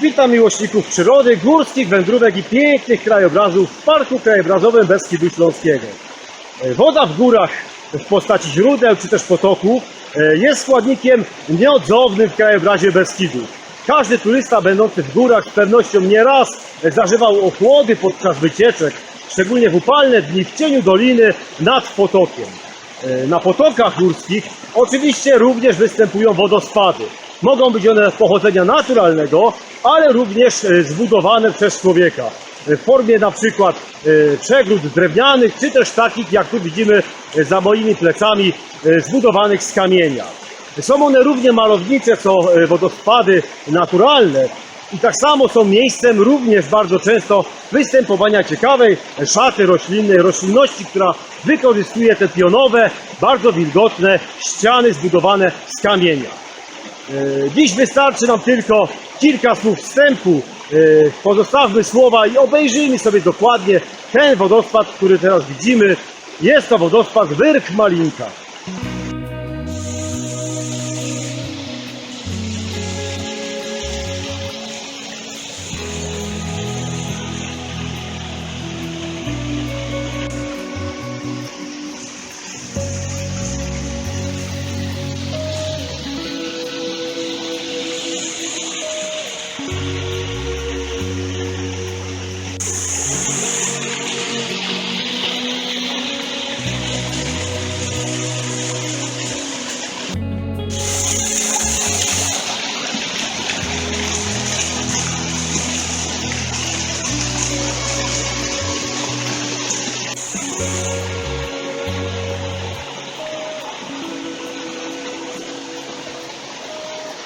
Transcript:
Witam miłośników przyrody, górskich wędrówek i pięknych krajobrazów w Parku Krajobrazowym Beskidu Śląskiego. E, Woda w górach w postaci źródeł czy też potoków e, jest składnikiem nieodzownym w krajobrazie Beskidu. Każdy turysta będący w górach z pewnością nieraz zażywał ochłody podczas wycieczek, szczególnie w upalne dni w cieniu doliny nad potokiem. E, Na potokach górskich oczywiście również występują wodospady. Mogą być one pochodzenia naturalnego, ale również e, zbudowane przez człowieka. E, W formie na przykład przegród drewnianych, czy też takich jak tu widzimy za moimi plecami, zbudowanych z kamienia. Są one równie malownicze co e, wodospady naturalne i tak samo są miejscem również bardzo często występowania ciekawej szaty roślinnej, roślinności, która wykorzystuje te pionowe, bardzo wilgotne ściany zbudowane z kamienia. E, Dziś wystarczy nam tylko kilka słów wstępu. E, Pozostawmy słowa i obejrzyjmy sobie dokładnie ten wodospad, który teraz widzimy. Jest to wodospad Wyrk Malinka.